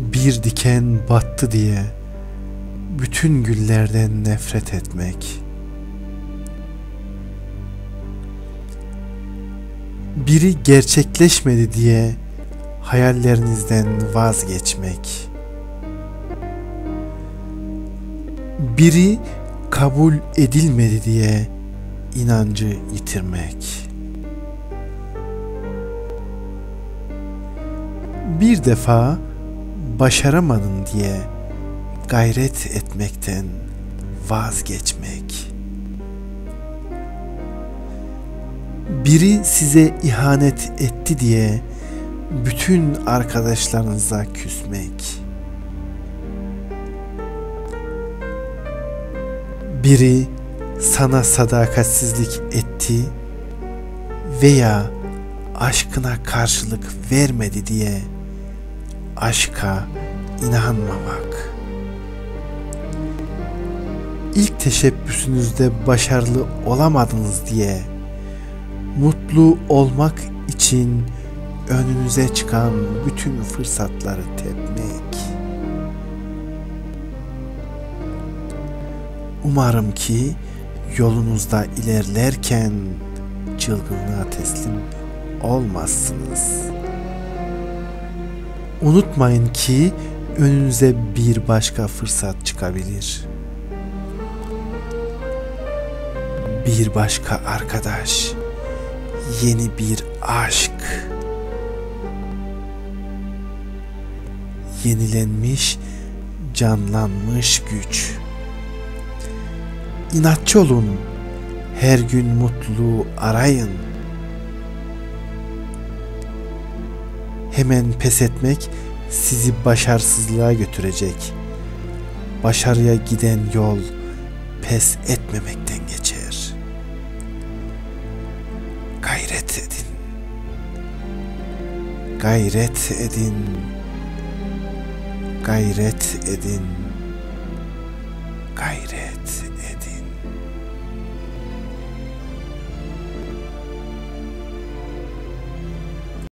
Bir diken battı diye bütün güllerden nefret etmek. Biri gerçekleşmedi diye hayallerinizden vazgeçmek. Biri kabul edilmedi diye inancı yitirmek. Bir defa başaramadın diye gayret etmekten vazgeçmek. Biri size ihanet etti diye bütün arkadaşlarınıza küsmek. Biri sana sadakatsizlik etti veya aşkına karşılık vermedi diye aşka inanmamak. İlk teşebbüsünüzde başarılı olamadınız diye mutlu olmak için önünüze çıkan bütün fırsatları tepmek. Umarım ki yolunuzda ilerlerken çılgınlığa teslim olmazsınız. Unutmayın ki önünüze bir başka fırsat çıkabilir. Bir başka arkadaş, yeni bir aşk. Yenilenmiş, canlanmış güç. İnatçı olun. Her gün mutluluğu arayın. Hemen pes etmek sizi başarısızlığa götürecek. Başarıya giden yol pes etmemekten geçer. Gayret edin. Gayret edin. Gayret edin. Gayret edin.